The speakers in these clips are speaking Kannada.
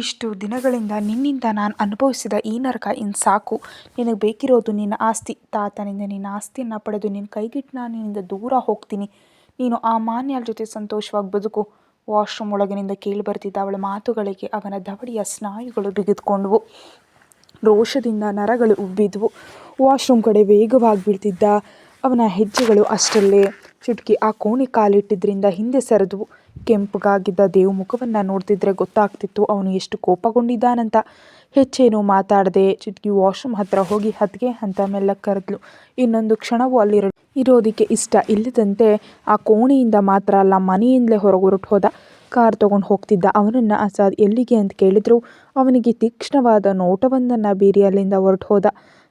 ಇಷ್ಟು ದಿನಗಳಿಂದ ನಿನ್ನಿಂದ ನಾನು ಅನುಭವಿಸಿದ ಈ ನರಕ ಇನ್ನು ಸಾಕು. ನಿನಗೆ ಬೇಕಿರೋದು ನಿನ್ನ ಆಸ್ತಿ. ತಾತನಿಂದ ನಿನ್ನ ಆಸ್ತಿಯನ್ನು ಪಡೆದು ನಿನ್ನ ಕೈಗಿಟ್ಟು ನಾನು ನಿನ್ನಿಂದ ದೂರ ಹೋಗ್ತೀನಿ. ನೀನು ಆ ಮಾನ್ಯರ ಜೊತೆ ಸಂತೋಷವಾಗಿ ಬದುಕು. ವಾಶ್ರೂಮ್ ಒಳಗಿನಿಂದ ಕೇಳಿ ಬರ್ತಿದ್ದ ಅವಳ ಮಾತುಗಳಿಗೆ ಅವನ ದವಡಿಯ ಸ್ನಾಯುಗಳು ಬಿಗಿದುಕೊಂಡವು ರೋಷದಿಂದ ನರಗಳು ಉಬ್ಬಿದ್ವು. ವಾಶ್ರೂಮ್ ಕಡೆ ವೇಗವಾಗಿ ಬೀಳ್ತಿದ್ದ ಅವನ ಹೆಜ್ಜೆಗಳು ಅಷ್ಟಲ್ಲೇ ಚುಟ್ಕಿ ಆ ಕೋಣೆ ಕಾಲಿಟ್ಟಿದ್ದರಿಂದ ಹಿಂದೆ ಸರಿದ್ವು. ಕೆಂಪಗಾಗಿದ್ದ ದೇವ್ ಮುಖವನ್ನು ನೋಡ್ತಿದ್ರೆ ಗೊತ್ತಾಗ್ತಿತ್ತು, ಅವನು ಎಷ್ಟು ಕೋಪಗೊಂಡಿದ್ದಾನಂತ. ಹೆಚ್ಚೇನು ಮಾತಾಡದೆ ಚಿಟ್ಕಿ ವಾಶ್ರೂಮ್ ಹತ್ರ ಹೋಗಿ ಹತ್ಗೆ ಅಂತ ಮೆಲ್ಲ ಕರೆದ್ಲು. ಇನ್ನೊಂದು ಕ್ಷಣವೂ ಅಲ್ಲಿರ ಇರೋದಕ್ಕೆ ಇಷ್ಟ ಇಲ್ಲದಂತೆ ಆ ಕೋಣೆಯಿಂದ ಮಾತ್ರ ಅಲ್ಲ, ಮನೆಯಿಂದಲೇ ಹೊರಗೆ ಹೊರಟು ಹೋದ. ಕಾರ್ ತಗೊಂಡು ಹೋಗ್ತಿದ್ದ ಅವನನ್ನು ಅಸಾದ್ ಎಲ್ಲಿಗೆ ಅಂತ ಕೇಳಿದ್ರು, ಅವನಿಗೆ ತೀಕ್ಷ್ಣವಾದ ನೋಟವೊಂದನ್ನು ಬೀರಿ ಅಲ್ಲಿಂದ ಹೊರಟು ಹೋದ.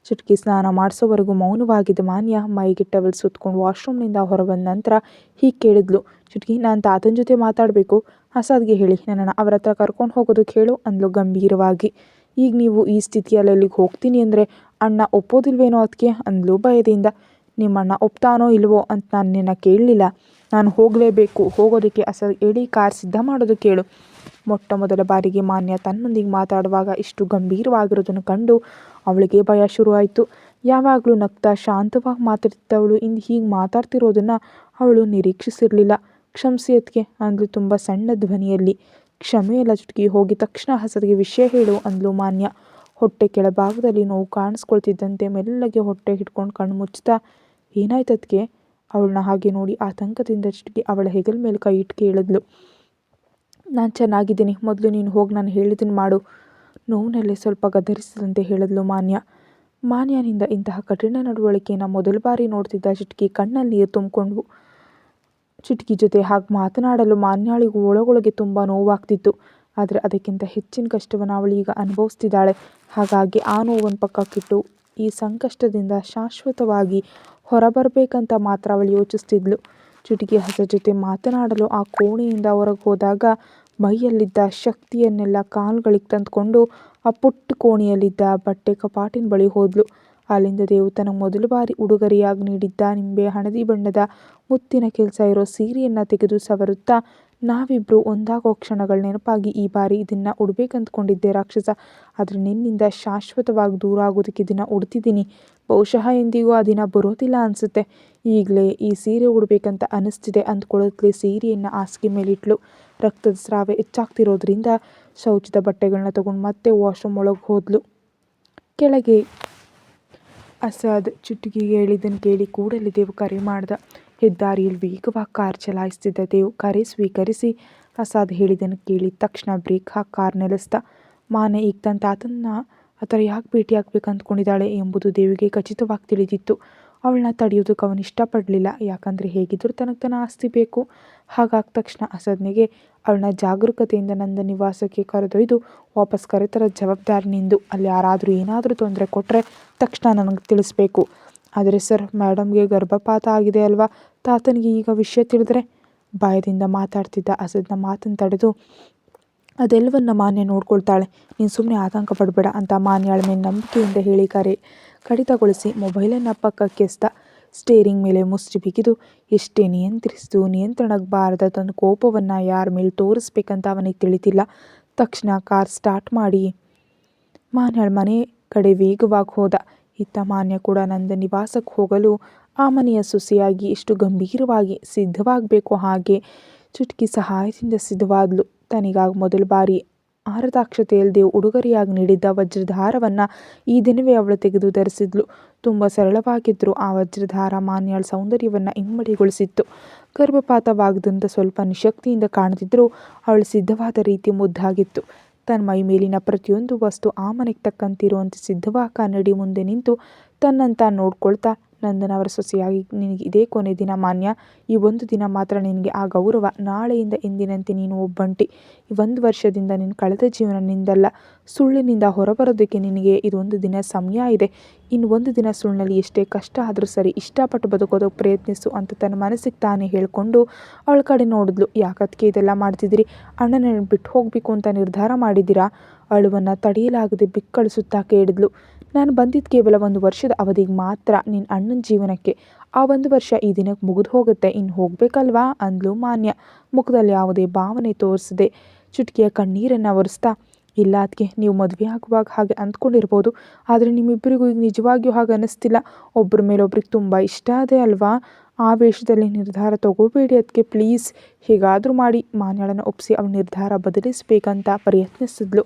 ಚುಟ್ಕಿ ಸ್ನಾನ ಮಾಡಿಸೋವರೆಗೂ ಮೌನವಾಗಿದ್ದ ಮಾನ್ಯ ಮೈಗೆ ಟವೆಲ್ ಸುತ್ಕೊಂಡು ವಾಶ್ರೂಮ್ನಿಂದ ಹೊರಬಂದ ನಂತರ ಹೀಗೆ ಕೇಳಿದ್ಲು, ಚುಟ್ಕಿ, ನಾನು ತಾತನ ಜೊತೆ ಮಾತಾಡಬೇಕು. ಅಸಾದ್ಗೆ ಹೇಳಿ, ನನ್ನನ್ನು ಅವರ ಹತ್ರ ಕರ್ಕೊಂಡು ಹೋಗೋದಕ್ಕೆ ಹೇಳು ಅಂದ್ಲು ಗಂಭೀರವಾಗಿ. ಈಗ ನೀವು ಈ ಸ್ಥಿತಿಯಲ್ಲಿ ಅಲ್ಲಿಗೆ ಹೋಗ್ತೀನಿ ಅಂದರೆ ಅಣ್ಣ ಒಪ್ಪೋದಿಲ್ವೇನೋ ಅದಕ್ಕೆ ಅಂದ್ಲು ಭಯದಿಂದ. ನಿಮ್ಮಣ್ಣ ಒಪ್ತಾನೋ ಇಲ್ವೋ ಅಂತ ನಾನು ನಿನ್ನ ಕೇಳಲಿಲ್ಲ. ನಾನು ಹೋಗಲೇಬೇಕು. ಹೋಗೋದಕ್ಕೆ ಅಸ ಹೇಳಿ ಕಾರ್ ಸಿದ್ಧ ಮಾಡೋದು ಹೇಳು ಮೊಟ್ಟ ಮೊದಲ ಬಾರಿಗೆ ಮಾನ್ಯ ತನ್ನೊಂದಿಗೆ ಮಾತಾಡುವಾಗ ಇಷ್ಟು ಗಂಭೀರವಾಗಿರೋದನ್ನು ಕಂಡು ಅವಳಿಗೆ ಭಯ ಶುರುವಾಯಿತು. ಯಾವಾಗಲೂ ನಗ್ತಾ ಶಾಂತವಾಗಿ ಮಾತಾಡ್ತಿದ್ದವಳು ಇಂದು ಹೀಗೆ ಮಾತಾಡ್ತಿರೋದನ್ನು ಅವಳು ನಿರೀಕ್ಷಿಸಿರಲಿಲ್ಲ. ಕ್ಷಮಿಸಿ ಅದಕ್ಕೆ ಅಂದ್ಲು ತುಂಬ ಸಣ್ಣ ಧ್ವನಿಯಲ್ಲಿ. ಕ್ಷಮೆಯೆಲ್ಲ ಚುಟುಕಿ ಹೋಗಿ ತಕ್ಷಣ ಹಸದಿಗೆ ವಿಷಯ ಹೇಳು, ಅಂದ್ಲು ಮಾನ್ಯ. ಹೊಟ್ಟೆ ಕೆಳಭಾಗದಲ್ಲಿ ನೋವು ಕಾಣಿಸ್ಕೊಳ್ತಿದ್ದಂತೆ ಮೆಲ್ಲಗೆ ಹೊಟ್ಟೆ ಹಿಡ್ಕೊಂಡು ಕಣ್ಣು ಮುಚ್ಚುತ್ತಾ ಏನಾಯ್ತದಕ್ಕೆ ಅವಳನ್ನ ಹಾಗೆ ನೋಡಿ ಆತಂಕದಿಂದ ಚುಟ್ಕಿ ಅವಳ ಹೆಗಲ ಮೇಲೆ ಕೈ ಇಟ್ಟು ಕೇಳಿದ್ಲು. ನಾನು ಚೆನ್ನಾಗಿದ್ದೀನಿ. ಮೊದಲು ನೀನು ಹೋಗಿ ನಾನು ಹೇಳಿದ್ದನ್ನು ಮಾಡು. ನೋವಿನಲ್ಲಿ ಸ್ವಲ್ಪ ಗದರಿಸದಂತೆ ಹೇಳಿದ್ಲು ಮಾನ್ಯ. ಮಾನ್ಯನಿಂದ ಇಂತಹ ಕಠಿಣ ನಡವಳಿಕೆಯನ್ನು ಮೊದಲ ಬಾರಿ ನೋಡ್ತಿದ್ದ ಚಿಟ್ಕಿ ಕಣ್ಣಲ್ಲಿ ನೀರು ತುಂಬಿಕೊಂಡ್ವು ಚಿಟ್ಕಿ ಜೊತೆ ಹಾಗೆ ಮಾತನಾಡಲು ಮಾನ್ಯಾಳಿಗೂ ಒಳಗೊಳಗೆ ತುಂಬ ನೋವಾಗ್ತಿತ್ತು. ಆದರೆ ಅದಕ್ಕಿಂತ ಹೆಚ್ಚಿನ ಕಷ್ಟವನ್ನು ಅವಳು ಈಗ ಅನುಭವಿಸ್ತಿದ್ದಾಳೆ. ಹಾಗಾಗಿ ಆ ನೋವನ್ನು ಪಕ್ಕಕ್ಕಿಟ್ಟು ಈ ಸಂಕಷ್ಟದಿಂದ ಶಾಶ್ವತವಾಗಿ ಹೊರಬರಬೇಕಂತ ಮಾತ್ರ ಅವಳು ಯೋಚಿಸ್ತಿದ್ಲು. ಚುಟುಕಿ ಹಸ ಜೊತೆ ಮಾತನಾಡಲು ಆ ಕೋಣೆಯಿಂದ ಹೊರಗೆ ಹೋದಾಗ ಮೈಯಲ್ಲಿದ್ದ ಶಕ್ತಿಯನ್ನೆಲ್ಲ ಕಾಲುಗಳಿಗೆ ತಂದುಕೊಂಡು ಆ ಪುಟ್ಟ ಕೋಣೆಯಲ್ಲಿದ್ದ ಬಟ್ಟೆ ಕಪಾಟಿನ ಬಳಿ ಹೋದ್ಲು. ಅಲ್ಲಿಂದ ದೇವು ತನಗೆ ಮೊದಲ ಬಾರಿ ಉಡುಗೊರೆಯಾಗಿ ನೀಡಿದ್ದ ನಿಂಬೆ ಹಳದಿ ಬಣ್ಣದ ಮುತ್ತಿನ ಕೆಲಸ ಇರೋ ಸೀರೆಯನ್ನು ತೆಗೆದು ಸವರುತ್ತಾ ನಾವಿಬ್ಬರು ಒಂದಾಗೋ ಕ್ಷಣಗಳ ನೆನಪಾಗಿ ಈ ಬಾರಿ ಇದನ್ನು ಉಡ್ಬೇಕಂದ್ಕೊಂಡಿದ್ದೆ ರಾಕ್ಷಸ. ಆದರೆ ನಿನ್ನಿಂದ ಶಾಶ್ವತವಾಗಿ ದೂರ ಆಗೋದಕ್ಕೆ ಇದನ್ನು ಉಡ್ತಿದ್ದೀನಿ. ಬಹುಶಃ ಎಂದಿಗೂ ಆ ದಿನ ಬರೋದಿಲ್ಲ ಅನಿಸುತ್ತೆ. ಈಗಲೇ ಈ ಸೀರೆ ಉಡಬೇಕಂತ ಅನಿಸ್ತಿದೆ ಅಂದ್ಕೊಳ್ಳೋದ್ಲಿ ಸೀರೆಯನ್ನು ಹಾಸಿಗೆ ಮೇಲಿಟ್ಲು. ರಕ್ತದ ಸ್ರಾವ ಹೆಚ್ಚಾಗ್ತಿರೋದ್ರಿಂದ ಶೌಚದ ಬಟ್ಟೆಗಳನ್ನ ತಗೊಂಡು ಮತ್ತೆ ವಾಶ್ರೂಮ್ ಒಳಗೆ ಹೋದ್ಲು. ಕೆಳಗೆ ಅಸಾದ್ ಚುಟುಕಿಗೆ ಹೇಳಿದ್ದನ್ನು ಕೇಳಿ ಕೂಡಲೇ ದೇವು ಕರೆ ಮಾಡ್ದ. ಹೆದ್ದಾರಿಯಲ್ಲಿ ವೇಗವಾಗಿ ಕಾರ್ ಚಲಾಯಿಸುತ್ತಿದ್ದ ದೇವು ಕರೆ ಸ್ವೀಕರಿಸಿ ಪ್ರಸಾದ್ ಹೇಳಿದ್ದನ್ನು ಕೇಳಿ ತಕ್ಷಣ ಬ್ರೇಕ್ ಹಾಕಿ ಕಾರ್ ನಿಲ್ಲಿಸ್ದ ಮಾನೆ, ಈಗ ತನ್ನ ತಾತನ್ನ ಆ ಥರ ಯಾಕೆ ಭೇಟಿಯಾಗಬೇಕು ಅಂದ್ಕೊಂಡಿದ್ದಾಳೆ ಎಂಬುದು ದೇವಿಗೆ ಖಚಿತವಾಗಿ ತಿಳಿದಿತ್ತು. ಅವಳನ್ನ ತಡೆಯೋದಕ್ಕೆ ಅವನು ಇಷ್ಟಪಡಲಿಲ್ಲ, ಯಾಕಂದರೆ ಹೇಗಿದ್ದರೂ ತನಗೆ ತನ್ನ ಆಸ್ತಿ ಬೇಕು. ಹಾಗಾದ ತಕ್ಷಣ ಅಸದ್ನಿಗೆ ಅವಳನ್ನ ಜಾಗರೂಕತೆಯಿಂದ ನಂದ ನಿವಾಸಕ್ಕೆ ಕರೆದೊಯ್ದು ವಾಪಸ್ ಕರೆತರ ಜವಾಬ್ದಾರಿ ನಿಂದು ಅಲ್ಲಿ ಯಾರಾದರೂ ಏನಾದರೂ ತೊಂದರೆ ಕೊಟ್ಟರೆ ತಕ್ಷಣ ನನಗೆ ತಿಳಿಸ್ಬೇಕು. ಆದರೆ ಸರ್, ಮೇಡಮ್ಗೆ ಗರ್ಭಪಾತ ಆಗಿದೆ ಅಲ್ವಾ? ತಾತನಿಗೆ ಈಗ ವಿಷಯ ತಿಳಿದ್ರೆ? ಭಯದಿಂದ ಮಾತಾಡ್ತಿದ್ದ ಅಸದ್ನ ಮಾತನ್ನು ತಡೆದು ಅದೆಲ್ಲವನ್ನ ಮಾನ್ಯ ನೋಡ್ಕೊಳ್ತಾಳೆ. ನೀನು ಸುಮ್ಮನೆ ಆತಂಕ ಪಡಬೇಡ ಅಂತ ಮಾನ್ಯಾಳ ಮೇಲೆ ನಂಬಿಕೆಯಿಂದ ಹೇಳಿ ಕರೆ, ಕಡಿತಗೊಳಿಸಿ ಮೊಬೈಲನ್ನು ಪಕ್ಕಕ್ಕೆಸ್ದ ಸ್ಟೇರಿಂಗ್ ಮೇಲೆ ಮುಷ್ಟಿ ಬಿಗಿದು, ಎಷ್ಟೇ ನಿಯಂತ್ರಿಸಿದು ನಿಯಂತ್ರಣಕ್ಕೆ ಬಾರದ ತನ್ನ ಕೋಪವನ್ನು ಯಾರ ಮೇಲೆ ತೋರಿಸ್ಬೇಕಂತ ಅವನಿಗೆ ತಿಳಿತಿಲ್ಲ ತಕ್ಷಣ ಕಾರ್ ಸ್ಟಾರ್ಟ್ ಮಾಡಿ. ಮಾನ್ಯಾಳ ಮನೆ ಕಡೆ ವೇಗವಾಗಿ ಹೋದ. ಇತ್ತ ಮಾನ್ಯ ಕೂಡ ನಂದ ನಿವಾಸಕ್ಕೆ ಹೋಗಲು ಆ ಮನೆಯ ಸುಸಿಯಾಗಿ ಎಷ್ಟು ಗಂಭೀರವಾಗಿ ಸಿದ್ಧವಾಗಬೇಕು ಹಾಗೆ ಚುಟ್ಕಿ ಸಹಾಯದಿಂದ ಸಿದ್ಧವಾದ್ಲು. ತನಿಗಾಗಿ ಮೊದಲ ಬಾರಿ ಆರತಾಕ್ಷತೆಯಲ್ಲದೆ ಉಡುಗೊರೆಯಾಗಿ ನೀಡಿದ್ದ ವಜ್ರಧಾರವನ್ನು ಈ ದಿನವೇ ಅವಳು ತೆಗೆದು ಧರಿಸಿದ್ಲು. ತುಂಬ ಸರಳವಾಗಿದ್ದರೂ ಆ ವಜ್ರಧಾರ ಮಾನ್ಯಾಳ ಸೌಂದರ್ಯವನ್ನು ಇಮ್ಮಡಿಗೊಳಿಸಿತ್ತು. ಗರ್ಭಪಾತವಾಗದಂತ ಸ್ವಲ್ಪ ನಿಶಕ್ತಿಯಿಂದ ಕಾಣುತ್ತಿದ್ದರೂ ಅವಳು ಸಿದ್ಧವಾದ ರೀತಿ ಮುದ್ದಾಗಿತ್ತು. ತನ್ನ ಮೈ ಮೇಲಿನ ಪ್ರತಿಯೊಂದು ವಸ್ತು ಆ ಮನೆಗೆ ತಕ್ಕಂತಿರುವಂತೆ ಸಿದ್ಧವ ಕನ್ನಡಿ ಮುಂದೆ ನಿಂತು ತನ್ನಂತ ನೋಡ್ಕೊಳ್ತಾ ನಂದನವರ ಸೊಸೆಯಾಗಿ ನಿನಗೆ ಇದೇ ಕೊನೆ ದಿನ ಮಾನ್ಯ. ಈ ಒಂದು ದಿನ ಮಾತ್ರ ನಿನಗೆ ಆ ಗೌರವ. ನಾಳೆಯಿಂದ ಎಂದಿನಂತೆ ನೀನು ಒಬ್ಬಂಟಿ. ಈ ಒಂದು ವರ್ಷದಿಂದ ನಿನ್ನ ಕಳೆದ ಜೀವನ ನಿಂದಲ್ಲ ಸುಳ್ಳಿನಿಂದ ಹೊರಬರೋದಕ್ಕೆ ನಿನಗೆ ಇದೊಂದು ದಿನ ಸಮಯ ಇದೆ. ಇನ್ನು ಒಂದು ದಿನ ಸುಳ್ಳಿನಲ್ಲಿ ಎಷ್ಟೇ ಕಷ್ಟ ಆದರೂ ಸರಿ ಇಷ್ಟಪಟ್ಟು ಬದುಕೋದಕ್ಕೆ ಪ್ರಯತ್ನಿಸು ಅಂತ ತನ್ನ ಮನಸ್ಸಿಗೆ ತಾನೇ ಹೇಳಿಕೊಂಡು ಅವಳ ಕಡೆ ನೋಡಿದ್ಲು ಯಾಕತ್ಕೆ ಇದೆಲ್ಲ ಮಾಡ್ತಿದ್ದೀರಿ? ಅಣ್ಣನ ಬಿಟ್ಟು ಹೋಗಬೇಕು ಅಂತ ನಿರ್ಧಾರ ಮಾಡಿದ್ದೀರಾ? ಅಳುವನ್ನು ತಡೆಯಲಾಗದೆ ಬಿಕ್ಕಳಿಸುತ್ತಾ ಕೇಳಿದ್ಲು. ನಾನು ಬಂದಿದ್ದು ಕೇವಲ ಒಂದು ವರ್ಷದ ಅವಧಿಗೆ ಮಾತ್ರ ನಿನ್ನ ಅಣ್ಣನ ಜೀವನಕ್ಕೆ ಆ ಒಂದು ವರ್ಷ ಈ ದಿನಕ್ಕೆ ಮುಗಿದು ಹೋಗುತ್ತೆ, ಇನ್ನು ಹೋಗಬೇಕಲ್ವಾ? ಅಂದ್ಲು ಮಾನ್ಯ. ಮುಖದಲ್ಲಿ ಯಾವುದೇ ಭಾವನೆ ತೋರಿಸದೆ ಚುಟ್ಕಿಯ ಕಣ್ಣೀರನ್ನು ಒರೆಸ್ತಾ ಇಲ್ಲ ಅದಕ್ಕೆ ನೀವು ಮದುವೆ ಆಗುವಾಗ ಹಾಗೆ ಅಂದ್ಕೊಂಡಿರ್ಬೋದು. ಆದರೆ ನಿಮ್ಮಿಬ್ಬರಿಗೂ ಈಗ ನಿಜವಾಗಿಯೂ ಹಾಗೆ ಅನ್ನಿಸ್ತಿಲ್ಲ. ಒಬ್ಬರ ಮೇಲೆ ಒಬ್ರಿಗೆ ತುಂಬ ಇಷ್ಟ ಇದೆ ಅಲ್ವಾ? ಆ ವೇಷದಲ್ಲಿ ನಿರ್ಧಾರ ತಗೋಬೇಡಿ ಅದಕ್ಕೆ ಪ್ಲೀಸ್ ಹೇಗಾದರೂ ಮಾಡಿ ಮಾನ್ಯಳನ್ನು ಒಪ್ಪಿಸಿ ಅವಳ ನಿರ್ಧಾರ ಬದಲಿಸಬೇಕಂತ ಪ್ರಯತ್ನಿಸಿದ್ಲು.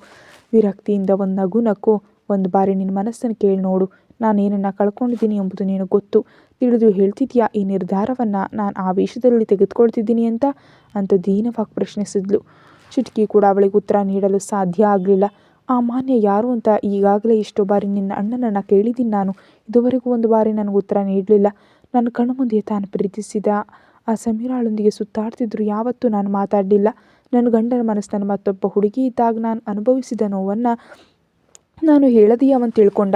ವಿರಕ್ತಿಯಿಂದ ಒಂದು ನಗು ನಕ್ಕು, ಒಂದು ಬಾರಿ ನಿನ್ನ ಮನಸ್ಸನ್ನು ಕೇಳಿ ನೋಡು. ನಾನು ಏನನ್ನು ಕಳ್ಕೊಂಡಿದ್ದೀನಿ ಎಂಬುದು ನೀನು ಗೊತ್ತು. ತಿಳಿದು ಹೇಳ್ತಿದ್ಯಾ, ಈ ನಿರ್ಧಾರವನ್ನು ನಾನು ಆ ವೇಷದಲ್ಲಿ ತೆಗೆದುಕೊಳ್ತಿದ್ದೀನಿ ಅಂತ? ಅಂತ ದೀನವಾಗಿ ಪ್ರಶ್ನಿಸಿದ್ಲು. ಚಿಟಕಿ ಕೂಡ ಅವಳಿಗೆ ಉತ್ತರ ನೀಡಲು ಸಾಧ್ಯ ಆಗಲಿಲ್ಲ. ಆ ಮಾನ್ಯ ಯಾರು ಅಂತ ಈಗಾಗಲೇ ಎಷ್ಟೋ ಬಾರಿ ನಿನ್ನ ಅಣ್ಣನನ್ನು ಕೇಳಿದ್ದೀನಿ ನಾನು. ಇದುವರೆಗೂ ಒಂದು ಬಾರಿ ನನಗೆ ಉತ್ತರ ನೀಡಲಿಲ್ಲ. ನನ್ನ ಕಣ್ಣು ಮುಂದೆ ತಾನು ಪ್ರೀತಿಸಿದ ಆ ಸಮೀರಾಳೊಂದಿಗೆ ಸುತ್ತಾಡ್ತಿದ್ರು. ಯಾವತ್ತೂ ನಾನು ಮಾತಾಡಲಿಲ್ಲ. ನನ್ನ ಗಂಡನ ಮನಸ್ಸನ್ನು ಮತ್ತೊಬ್ಬ ಹುಡುಗಿ ಇದ್ದಾಗ ನಾನು ಅನುಭವಿಸಿದ ನೋವನ್ನು ನಾನು ಹೇಳದೇ ತಿಳ್ಕೊಂಡ.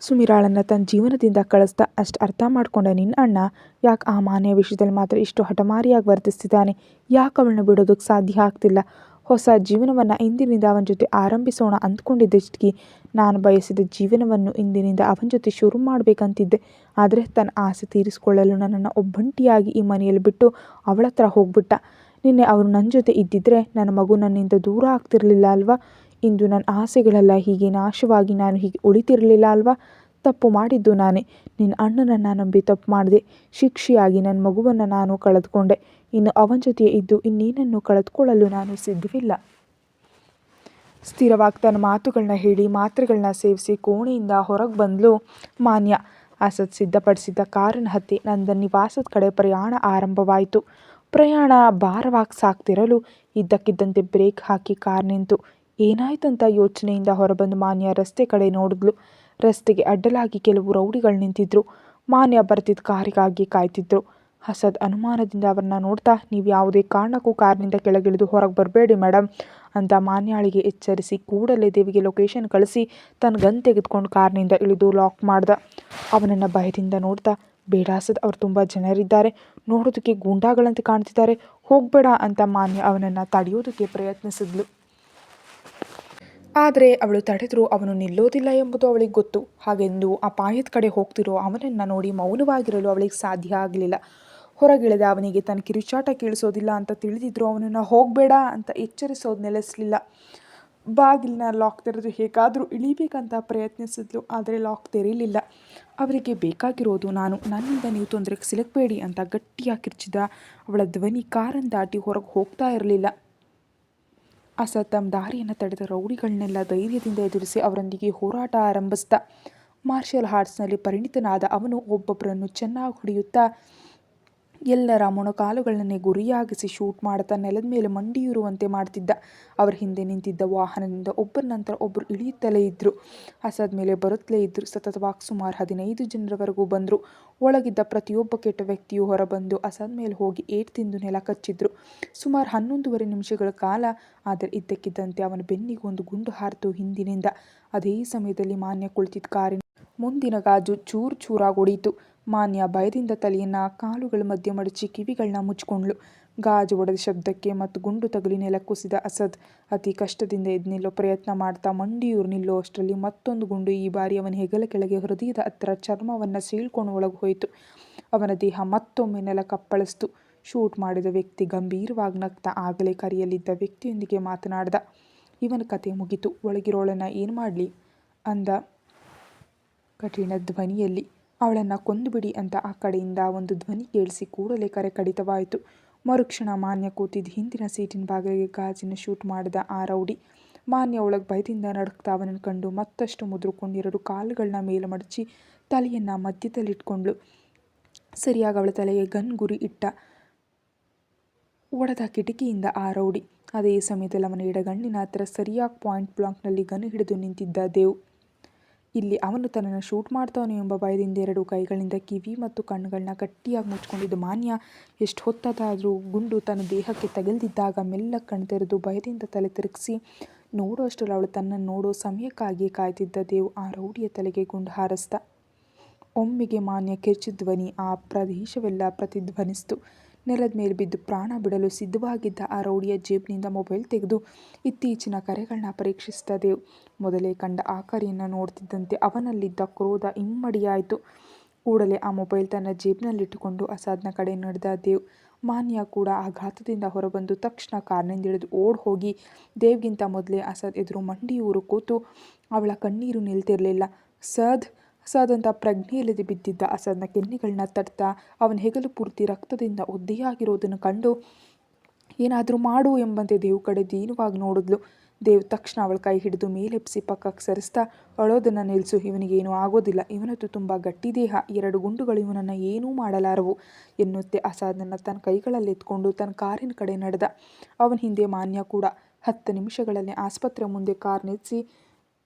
ಸುಮಿರಾಳನ್ನು ತನ್ನ ಜೀವನದಿಂದ ಕಳಿಸ್ತಾ ಅಷ್ಟು ಅರ್ಥ ಮಾಡ್ಕೊಂಡ ನಿನ್ನ ಅಣ್ಣ. ಯಾಕೆ ಆ ಮಾನ್ಯ ವಿಷಯದಲ್ಲಿ ಮಾತ್ರ ಇಷ್ಟು ಹಠಮಾರಿಯಾಗಿ ವರ್ತಿಸ್ತಿದ್ದಾನೆ? ಯಾಕೆ ಅವಳನ್ನ ಬಿಡೋದಕ್ಕೆ ಸಾಧ್ಯ ಆಗ್ತಿಲ್ಲ? ಹೊಸ ಜೀವನವನ್ನು ಇಂದಿನಿಂದ ಅವನ ಜೊತೆ ಆರಂಭಿಸೋಣ ಅಂದ್ಕೊಂಡಿದ್ದಷ್ಟಿಗೆ ನಾನು ಬಯಸಿದ ಜೀವನವನ್ನು ಇಂದಿನಿಂದ ಅವನ ಜೊತೆ ಶುರು ಮಾಡಬೇಕಂತಿದ್ದೆ. ಆದರೆ ತನ್ನ ಆಸೆ ತೀರಿಸಿಕೊಳ್ಳಲು ನನ್ನನ್ನು ಒಬ್ಬಂಟಿಯಾಗಿ ಈ ಮನೆಯಲ್ಲಿ ಬಿಟ್ಟು ಅವಳ ಹತ್ರ ಹೋಗ್ಬಿಟ್ಟ. ನಿನ್ನೆ ಅವರು ನನ್ನ ಜೊತೆ ಇದ್ದಿದ್ದರೆ ನನ್ನ ಮಗು ನನ್ನಿಂದ ದೂರ ಆಗ್ತಿರಲಿಲ್ಲ ಅಲ್ವಾ? ಇಂದು ನನ್ನ ಆಸೆಗಳೆಲ್ಲ ಹೀಗೆ ನಾಶವಾಗಿ ನಾನು ಹೀಗೆ ಉಳಿತಿರಲಿಲ್ಲ ಅಲ್ವಾ? ತಪ್ಪು ಮಾಡಿದ್ದು ನಾನೇ. ನಿನ್ನ ಅಣ್ಣನನ್ನು ನಂಬಿ ತಪ್ಪು ಮಾಡಿದೆ. ಶಿಕ್ಷೆಯಾಗಿ ನನ್ನ ಮಗುವನ್ನು ನಾನು ಕಳೆದುಕೊಂಡೆ. ಇನ್ನು ಅವನ ಜೊತೆ ಇದ್ದು ಇನ್ನೇನನ್ನು ಕಳೆದುಕೊಳ್ಳಲು ನಾನು ಸಿದ್ಧವಿಲ್ಲ. ಸ್ಥಿರವಾಗಿ ತನ್ನ ಮಾತುಗಳನ್ನ ಹೇಳಿ ಮಾತ್ರೆಗಳನ್ನ ಸೇವಿಸಿ ಕೋಣೆಯಿಂದ ಹೊರಗೆ ಬಂದಲು ಮಾನ್ಯ. ಅಸತ್ ಸಿದ್ಧಪಡಿಸಿದ್ದ ಕಾರನ್ನು ಹತ್ತಿ ನಂದನ್ ನಿವಾಸದ ಕಡೆ ಪ್ರಯಾಣ ಆರಂಭವಾಯಿತು. ಪ್ರಯಾಣ ಭಾರವಾಗಿ ಸಾಕ್ತಿರಲು ಇದ್ದಕ್ಕಿದ್ದಂತೆ ಬ್ರೇಕ್ ಹಾಕಿ ಕಾರ್ ನಿಂತು. ಏನಾಯ್ತಂತ ಯೋಚನೆಯಿಂದ ಹೊರಬಂದು ಮಾನ್ಯ ರಸ್ತೆ ಕಡೆ ನೋಡಿದ್ಲು. ರಸ್ತೆಗೆ ಅಡ್ಡಲಾಗಿ ಕೆಲವು ರೌಡಿಗಳು ನಿಂತಿದ್ರು. ಮಾನ್ಯ ಬರ್ತಿದ್ದ ಕಾರಿಗಾಗಿ ಕಾಯ್ತಿದ್ರು. ಹಸದ್ ಅನುಮಾನದಿಂದ ಅವರನ್ನ ನೋಡ್ತಾ, ನೀವು ಯಾವುದೇ ಕಾರಣಕ್ಕೂ ಕಾರಿನಿಂದ ಕೆಳಗಿಳಿದು ಹೊರಗೆ ಬರಬೇಡಿ ಮೇಡಮ್ ಅಂತ ಮಾನ್ಯಾಳಿಗೆ ಎಚ್ಚರಿಸಿ ಕೂಡಲೇ ದೇವಿಗೆ ಲೊಕೇಶನ್ ಕಳಿಸಿ ತನ್ನ ಗನ್ ತೆಗೆದುಕೊಂಡು ಕಾರಿನಿಂದ ಇಳಿದು ಲಾಕ್ ಮಾಡ್ದ. ಅವನನ್ನು ಭಯದಿಂದ ನೋಡ್ತಾ, ಬೇಡ ಹಸದ್, ಅವ್ರು ತುಂಬ ಜನರಿದ್ದಾರೆ. ನೋಡೋದಕ್ಕೆ ಗೂಂಡಾಗಳಂತೆ ಕಾಣ್ತಿದ್ದಾರೆ. ಹೋಗಬೇಡ ಅಂತ ಮಾನ್ಯ ಅವನನ್ನು ತಡೆಯೋದಕ್ಕೆ ಪ್ರಯತ್ನಿಸಿದ್ಲು. ಆದರೆ ಅವಳು ತಡೆದರೂ ಅವನು ನಿಲ್ಲೋದಿಲ್ಲ ಎಂಬುದು ಅವಳಿಗೆ ಗೊತ್ತು. ಹಾಗೆಂದು ಅಪಾಯದ ಕಡೆ ಹೋಗ್ತಿರೋ ಅವನನ್ನು ನೋಡಿ ಮೌನವಾಗಿರಲು ಅವಳಿಗೆ ಸಾಧ್ಯ ಆಗಲಿಲ್ಲ. ಹೊರಗಿಳಿದ ಅವನಿಗೆ ತನ್ನ ಕಿರುಚಾಟ ಕೇಳಿಸೋದಿಲ್ಲ ಅಂತ ತಿಳಿದಿದ್ರು ಅವನನ್ನು ಹೋಗಬೇಡ ಅಂತ ಎಚ್ಚರಿಸೋದು ನೆಲೆಸಲಿಲ್ಲ. ಬಾಗಿಲಿನ ಲಾಕ್ ತೆರೆದು ಹೇಗಾದರೂ ಇಳಿಬೇಕಂತ ಪ್ರಯತ್ನಿಸಿದ್ಲು, ಆದರೆ ಲಾಕ್ ತೆರೀಲಿಲ್ಲ. ಅವರಿಗೆ ಬೇಕಾಗಿರೋದು ನಾನು, ನನ್ನಿಂದ ನೀವು ತೊಂದರೆಗೆ ಸಿಲುಕಬೇಡಿ ಅಂತ ಗಟ್ಟಿಯಾಗಿ ಕಿರ್ಚಿದ ಅವಳ ಧ್ವನಿ ಕಾರನ್ನು ದಾಟಿ ಹೊರಗೆ ಹೋಗ್ತಾ ಇರಲಿಲ್ಲ. ಅಸದ್ ತಮ್ಮ ದಾರಿಯನ್ನು ತಡೆದ ರೌಡಿಗಳನ್ನೆಲ್ಲ ಧೈರ್ಯದಿಂದ ಎದುರಿಸಿ ಅವರೊಂದಿಗೆ ಹೋರಾಟ ಆರಂಭಿಸಿದ. ಮಾರ್ಷಲ್ ಆರ್ಟ್ಸ್ನಲ್ಲಿ ಪರಿಣಿತನಾದ ಅವನು ಒಬ್ಬೊಬ್ಬರನ್ನು ಚೆನ್ನಾಗಿ ಹೊಡೆಯುತ್ತಾ ಎಲ್ಲರ ಮೊಣಕಾಲುಗಳನ್ನೇ ಗುರಿಯಾಗಿಸಿ ಶೂಟ್ ಮಾಡುತ್ತಾ ನೆಲದ ಮೇಲೆ ಮಂಡಿಯೂರುವಂತೆ ಮಾಡ್ತಿದ್ದ. ಅವರ ಹಿಂದೆ ನಿಂತಿದ್ದ ವಾಹನದಿಂದ ಒಬ್ಬರ ನಂತರ ಒಬ್ಬರು ಇಳಿಯುತ್ತಲೇ ಇದ್ದರು ಹಸದ ಮೇಲೆ ಬರುತ್ತಲೇ ಇದ್ದರು ಸತತವಾಗಿ ಸುಮಾರು ಹದಿನೈದು ಜನರವರೆಗೂ ಬಂದರು. ಒಳಗಿದ್ದ ಪ್ರತಿಯೊಬ್ಬ ಕೆಟ್ಟ ವ್ಯಕ್ತಿಯು ಹೊರಬಂದು ಅಸದ್ ಮೇಲೆ ಹೋಗಿ ಏಟ್ ತಿಂದು ನೆಲ ಕಚ್ಚಿದ್ರು. ಸುಮಾರು ಹನ್ನೊಂದುವರೆ ನಿಮಿಷಗಳ ಕಾಲ ಆದರೆ ಇದ್ದಕ್ಕಿದ್ದಂತೆ ಅವನ ಬೆನ್ನಿಗೆ ಒಂದು ಗುಂಡು ಹಾರಿತು ಹಿಂದಿನಿಂದ. ಅದೇ ಸಮಯದಲ್ಲಿ ಮಾನ್ಯ ಕುಳಿತಿದ್ದ ಕಾರಿನ ಮುಂದಿನ ಗಾಜು ಚೂರು ಚೂರಾಗೊಡೀತು. ಮಾನ್ಯ ಭಯದಿಂದ ತಲೆಯನ್ನ ಕಾಲುಗಳ ಮಧ್ಯೆ ಮಡಚಿ ಕಿವಿಗಳನ್ನ ಮುಚ್ಕೊಂಡ್ಳು. ಗಾಜು ಒಡೆದ ಶಬ್ದಕ್ಕೆ ಮತ್ತು ಗುಂಡು ತಗುಲಿ ನೆಲ ಕುಸಿದ ಅಸದ್ ಅತಿ ಕಷ್ಟದಿಂದ ಎದ್ದು ನಿಲ್ಲೋ ಪ್ರಯತ್ನ ಮಾಡ್ತಾ ಮಂಡಿಯೂರು ನಿಲ್ಲೋ ಅಷ್ಟರಲ್ಲಿ ಮತ್ತೊಂದು ಗುಂಡು ಈ ಬಾರಿ ಅವನ ಹೆಗಲ ಕೆಳಗೆ ಹೃದಯದ ಹತ್ತಿರ ಚರ್ಮವನ್ನು ಸೀಳ್ಕೊಂಡು ಒಳಗೆ ಹೋಯಿತು. ಅವನ ದೇಹ ಮತ್ತೊಮ್ಮೆ ನೆಲ ಕಪ್ಪಳಿಸ್ತು. ಶೂಟ್ ಮಾಡಿದ ವ್ಯಕ್ತಿ ಗಂಭೀರವಾಗಿ ನಗ್ತಾ ಆಗಲೇ ಕರೆಯಲ್ಲಿದ್ದ ವ್ಯಕ್ತಿಯೊಂದಿಗೆ ಮಾತನಾಡ್ದ. ಇವನ ಕತೆ ಮುಗಿತು. ಒಳಗಿರೋಳನ್ನ ಏನು ಮಾಡಲಿ? ಅಂದ. ಕಠಿಣ ಧ್ವನಿಯಲ್ಲಿ, ಅವಳನ್ನು ಕೊಂದುಬಿಡಿ ಅಂತ ಆ ಕಡೆಯಿಂದ ಒಂದು ಧ್ವನಿ ಕೇಳಿಸಿ ಕೂಡಲೇ ಕರೆ ಕಡಿತವಾಯಿತು. ಮರುಕ್ಷಣ ಮಾನ್ಯ ಕೂತಿದ್ದ ಹಿಂದಿನ ಸೀಟಿನ ಬಾಗಿಲಿಗೆ ಗಾಜಿನ ಶೂಟ್ ಮಾಡಿದ ಆ ರೌಡಿ, ಮಾನ್ಯ ಒಳಗೆ ಭಯದಿಂದ ನಡುಕ್ತಾ ಅವನನ್ನು ಕಂಡು ಮತ್ತಷ್ಟು ಮುದ್ರುಕೊಂಡು ಎರಡು ಕಾಲುಗಳನ್ನ ಮೇಲೆ ಮಡಚಿ ತಲೆಯನ್ನು ಮಧ್ಯದಲ್ಲಿಟ್ಕೊಂಡ್ಳು. ಸರಿಯಾಗಿ ಅವಳ ತಲೆಗೆ ಗನ್ ಗುರಿ ಇಟ್ಟ ಒಡೆದ ಕಿಟಕಿಯಿಂದ ಆ ರೌಡಿ, ಅದೇ ಸಮಯದಲ್ಲಿ ಅವನ ಎಡಗಣ್ಣಿನ ಹತ್ರ ಸರಿಯಾಗಿ ಪಾಯಿಂಟ್ ಬ್ಲಾಂಕ್ನಲ್ಲಿ ಗನ್ ಹಿಡಿದು ನಿಂತಿದ್ದ ದೇವ್. ಇಲ್ಲಿ ಅವನು ತನ್ನನ್ನು ಶೂಟ್ ಮಾಡ್ತಾವನು ಎಂಬ ಭಯದಿಂದ ಎರಡು ಕೈಗಳಿಂದ ಕಿವಿ ಮತ್ತು ಕಣ್ಣುಗಳನ್ನ ಗಟ್ಟಿಯಾಗಿ ಮುಚ್ಕೊಂಡಿದ್ದು ಮಾನ್ಯ. ಎಷ್ಟು ಹೊತ್ತದಾದರೂ ಗುಂಡು ತನ್ನ ದೇಹಕ್ಕೆ ತಗಲ್ದಿದ್ದಾಗ ಮೆಲ್ಲ ಕಣ್ ತೆರೆದು ಭಯದಿಂದ ತಲೆ ತಿರುಗಿಸಿ ನೋಡುವಷ್ಟರಲ್ಲಿ ಅವಳು ತನ್ನನ್ನು ನೋಡೋ ಸಮಯಕ್ಕಾಗಿ ಕಾಯ್ತಿದ್ದ ದೇವ್ ಆ ರೌಡಿಯ ತಲೆಗೆ ಗುಂಡು ಹಾರಿಸ್ತ ಒಮ್ಮೆಗೆ ಮಾನ್ಯ ಕಿರ್ಚಿದ ಧ್ವನಿ, ಆ ಪ್ರದೇಶವೆಲ್ಲ ಪ್ರತಿಧ್ವನಿಸ್ತು. ನೆಲದ ಮೇಲೆ ಬಿದ್ದು ಪ್ರಾಣ ಬಿಡಲು ಸಿದ್ಧವಾಗಿದ್ದ ಆ ರೌಡಿಯ ಜೇಬ್ನಿಂದ ಮೊಬೈಲ್ ತೆಗೆದು ಇತ್ತೀಚಿನ ಕರೆಗಳನ್ನ ಪರೀಕ್ಷಿಸಿದ ದೇವ್ ಮೊದಲೇ ಕಂಡ ಆ ಕರೆಯನ್ನು ನೋಡ್ತಿದ್ದಂತೆ ಅವನಲ್ಲಿದ್ದ ಕ್ರೋಧ ಇಮ್ಮಡಿಯಾಯಿತು. ಕೂಡಲೇ ಆ ಮೊಬೈಲ್ ತನ್ನ ಜೇಬ್ನಲ್ಲಿಟ್ಟುಕೊಂಡು ಅಸಾದ್ನ ಕಡೆ ನಡೆದ ದೇವ್. ಮಾನ್ಯ ಕೂಡ ಆಘಾತದಿಂದ ಹೊರಬಂದು ತಕ್ಷಣ ಕಾರ್ನಿಂದಿಳಿದು ಓಡ್ ಹೋಗಿ ದೇವ್ಗಿಂತ ಮೊದಲೇ ಅಸಾದ್ ಎದುರು ಮಂಡಿಯೂರು ಕೂತು ಅವಳ ಕಣ್ಣೀರು ನಿಲ್ತಿರಲಿಲ್ಲ. ಸದ್ ಸದ್ ಪ್ರಜ್ಞೆ ಪ್ರಜ್ಞೆಯಿಲ್ಲದೆ ಬಿದ್ದಿದ್ದ ಅಸದ್ನ ಕೆನ್ನೆಗಳನ್ನ ತಟ್ತಾ ಅವನ ಹೆಗಲು ಪೂರ್ತಿ ರಕ್ತದಿಂದ ಒದ್ದೆಯಾಗಿರೋದನ್ನು ಕಂಡು ಏನಾದರೂ ಮಾಡು ಎಂಬಂತೆ ದೇವ್ ಕಡೆ ದೀನವಾಗಿ ನೋಡಿದ್ಲು. ದೇವ್ ತಕ್ಷಣ ಅವಳ ಕೈ ಹಿಡಿದು ಮೇಲೆಪ್ಸಿ ಪಕ್ಕಕ್ಕೆ ಸರಿಸ್ತಾ, ಅಳೋದನ್ನು ನಿಲ್ಲಿಸು ಇವನಿಗೇನೂ ಆಗೋದಿಲ್ಲ. ಇವನದ್ದು ತುಂಬ ಗಟ್ಟಿ ದೇಹ. ಎರಡು ಗುಂಡುಗಳು ಇವನನ್ನು ಏನೂ ಮಾಡಲಾರವು ಎನ್ನುತ್ತೆ ಅಸಾದನ್ನು ತನ್ನ ಕೈಗಳಲ್ಲಿ ಎತ್ಕೊಂಡು ತನ್ನ ಕಾರಿನ ಕಡೆ ನಡೆದ. ಅವನ ಹಿಂದೆ ಮಾನ್ಯ ಕೂಡ ಹತ್ತು ನಿಮಿಷಗಳಲ್ಲಿ ಆಸ್ಪತ್ರೆ ಮುಂದೆ ಕಾರ್ ನಿಲ್ಲಿಸಿ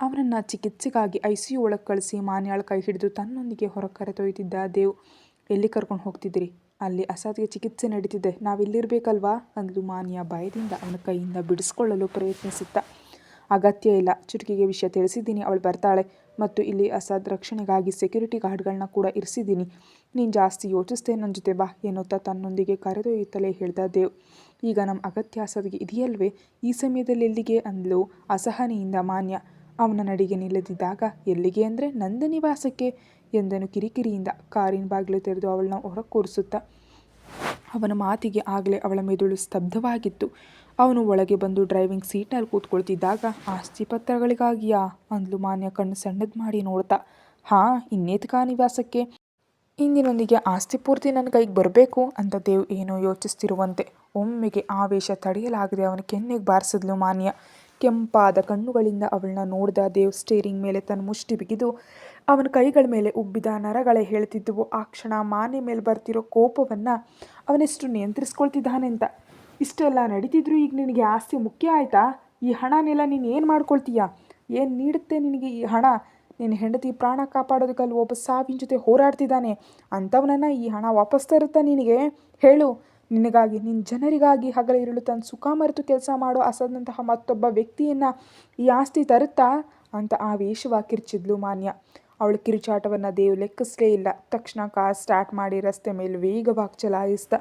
ಅವನನ್ನು ಚಿಕಿತ್ಸೆಗಾಗಿ ಐ ಸಿ ಯು ಒಳಗೆ ಕಳಿಸಿ ಮಾನ್ಯಾಳ ಕೈ ಹಿಡಿದು ತನ್ನೊಂದಿಗೆ ಹೊರಗೆ ಕರೆದೊಯ್ದಿದ್ದ ದೇವ್, ಎಲ್ಲಿ ಕರ್ಕೊಂಡು ಹೋಗ್ತಿದ್ರಿ ಅಲ್ಲಿ ಅಸಾದ್ಗೆ ಚಿಕಿತ್ಸೆ ನಡೀತಿದೆ. ನಾವಿಲ್ಲಿರ್ಬೇಕಲ್ವಾ? ಅಂದ್ಲು ಮಾನ್ಯ ಭಯದಿಂದ ಅವನ ಕೈಯಿಂದ ಬಿಡಿಸ್ಕೊಳ್ಳಲು ಪ್ರಯತ್ನಿಸುತ್ತಾ ಅಗತ್ಯ ಇಲ್ಲ. ಚುಟುಕಿಗೆ ವಿಷಯ ತಿಳಿಸಿದ್ದೀನಿ. ಅವಳು ಬರ್ತಾಳೆ ಮತ್ತು ಇಲ್ಲಿ ಅಸಾದ್ ರಕ್ಷಣೆಗಾಗಿ ಸೆಕ್ಯೂರಿಟಿ ಗಾರ್ಡ್ಗಳನ್ನ ಕೂಡ ಇರಿಸಿದ್ದೀನಿ. ನೀನು ಜಾಸ್ತಿ ಯೋಚಿಸ್ತೇ ನನ್ನ ಜೊತೆ ಬಾ ಎನ್ನುತ್ತಾ ತನ್ನೊಂದಿಗೆ ಕರೆದೊಯ್ಯುತ್ತಲೇ ಹೇಳ್ದ ದೇವ್. ಈಗ ನಮ್ಮ ಅಗತ್ಯ ಅಸಾದ್ಗೆ ಇದೆಯಲ್ವೇ? ಈ ಸಮಯದಲ್ಲಿ ಎಲ್ಲಿಗೆ ಅಂದ್ಲು? ಅಸಹನೆಯಿಂದ ಮಾನ್ಯ ಅವನ ನಡಿಗೆ ನಿಲ್ಲದಿದ್ದಾಗ ಎಲ್ಲಿಗೆ ಅಂದರೆ ನಂದ ನಿವಾಸಕ್ಕೆ ಎಂದನು ಕಿರಿಕಿರಿಯಿಂದ ಕಾರಿನ ಬಾಗಿಲು ತೆರೆದು ಅವಳನ್ನ ಹೊರ ಕೂರಿಸುತ್ತಾ ಅವನ ಮಾತಿಗೆ ಆಗಲೇ ಅವಳ ಮೆದುಳು ಸ್ತಬ್ಧವಾಗಿತ್ತು. ಅವನು ಒಳಗೆ ಬಂದು ಡ್ರೈವಿಂಗ್ ಸೀಟ್ನಲ್ಲಿ ಕೂತ್ಕೊಳ್ತಿದ್ದಾಗ, ಆಸ್ತಿ ಪತ್ರಗಳಿಗಾಗಿಯಾ? ಅಂದ್ಲು ಮಾನ್ಯ ಕಣ್ಣು ಸಣ್ಣದು ಮಾಡಿ ನೋಡ್ತಾ. ಹಾಂ ಇನ್ನೇತ್ಕಾ ನಿವಾಸಕ್ಕೆ? ಇಂದಿನೊಂದಿಗೆ ಆಸ್ತಿ ಪೂರ್ತಿ ನನ್ನ ಕೈಗೆ ಬರಬೇಕು ಅಂತ ದೇವ್ ಏನೋ ಯೋಚಿಸ್ತಿರುವಂತೆ. ಒಮ್ಮೆಗೆ ಆವೇಶ ತಡೆಯಲಾಗದೆ ಅವನ ಕೆನ್ನೆಗೆ ಬಾರಿಸಿದ್ಲು ಮಾನ್ಯ. ಕೆಂಪಾದ ಕಣ್ಣುಗಳಿಂದ ಅವಳನ್ನ ನೋಡಿದ ದೇವ್ ಸ್ಟೇರಿಂಗ್ ಮೇಲೆ ತನ್ನ ಮುಷ್ಟಿ ಬಿಗಿದು ಅವನ ಕೈಗಳ ಮೇಲೆ ಉಬ್ಬಿದ ನರಗಳೇ ಹೇಳ್ತಿದ್ದವು ಆ ಕ್ಷಣ ಮಾನೆ ಮೇಲೆ ಬರ್ತಿರೋ ಕೋಪವನ್ನು ಅವನೆಷ್ಟು ನಿಯಂತ್ರಿಸ್ಕೊಳ್ತಿದ್ದಾನೆ ಅಂತ ಇಷ್ಟೆಲ್ಲ ನಡೀತಿದ್ರು ಈಗ ನಿನಗೆ ಆಸ್ತಿ ಮುಖ್ಯ ಆಯಿತಾ? ಈ ಹಣನೆಲ್ಲ ನೀನು ಏನು ಮಾಡ್ಕೊಳ್ತೀಯ? ಏನು ನೀಡುತ್ತೆ ನಿನಗೆ ಈ ಹಣ? ನಿನ್ನ ಹೆಂಡತಿ ಪ್ರಾಣ ಕಾಪಾಡೋದಕ್ಕಲ್ಲಿ ಒಬ್ಬ ಸಾವಿನ ಜೊತೆ ಹೋರಾಡ್ತಿದ್ದಾನೆ ಅಂಥವನನ್ನು ಈ ಹಣ ವಾಪಸ್ ತರುತ್ತಾ ನಿನಗೆ? ಹೇಳು ನಿನಗಾಗಿ, ನಿನ್ನ ಜನರಿಗಾಗಿ ಹಗಲಿರುಳು ತನ್ನ ಸುಖ ಮರೆತು ಕೆಲಸ ಮಾಡೋ ಅಸದಂತಹ ಮತ್ತೊಬ್ಬ ವ್ಯಕ್ತಿಯನ್ನು ಈ ಆಸ್ತಿ ತರುತ್ತಾ? ಅಂತ ಆವೇಶವಾಗಿ ಕಿರ್ಚಿದ್ಲು ಮಾನ್ಯ. ಅವಳು ಕಿರುಚಾಟವನ್ನು ದೇವ್ ಲೆಕ್ಕಿಸಲೇ ಇಲ್ಲ. ತಕ್ಷಣ ಕಾರ್ ಸ್ಟಾರ್ಟ್ ಮಾಡಿ ರಸ್ತೆ ಮೇಲೆ ವೇಗವಾಗಿ ಚಲಾಯಿಸ್ದ.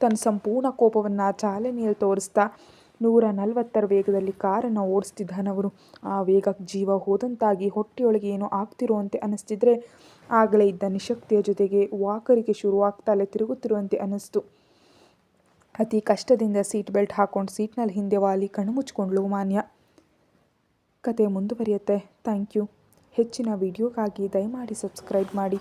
ತನ್ನ ಸಂಪೂರ್ಣ ಕೋಪವನ್ನು ಚಾಲನೆಯಲ್ಲಿ ತೋರಿಸ್ತಾ ನೂರ ನಲವತ್ತರ ವೇಗದಲ್ಲಿ ಕಾರನ್ನು ಓಡಿಸ್ತಿದ್ದಾನವರು ಆ ವೇಗಕ್ಕೆ ಜೀವ ಹೋದಂತಾಗಿ ಹೊಟ್ಟೆಯೊಳಗೆ ಏನೋ ಆಗ್ತಿರುವಂತೆ ಅನ್ನಿಸ್ತಿದ್ರೆ ಆಗಲೇ ಇದ್ದ ನಿಶಕ್ತಿಯ ಜೊತೆಗೆ ವಾಕರಿಕೆ ಶುರುವಾಗ್ತಾಲೆ ತಿರುಗುತ್ತಿರುವಂತೆ ಅನ್ನಿಸ್ತು ಅತಿ ಕಷ್ಟದಿಂದ ಸೀಟ್ ಬೆಲ್ಟ್ ಹಾಕೊಂಡು ಸೀಟ್ನಲ್ಲಿ ಹಿಂದೆ ವಾಲಿ ಕಣ್ಣು ಮುಚ್ಕೊಂಡ್ಳು ಮಾನ್ಯ. ಕತೆ ಮುಂದುವರಿಯುತ್ತೆ. ಥ್ಯಾಂಕ್ ಯು ಹೆಚ್ಚಿನ ವಿಡಿಯೋಗಾಗಿ ದಯಮಾಡಿ ಸಬ್ಸ್ಕ್ರೈಬ್ ಮಾಡಿ.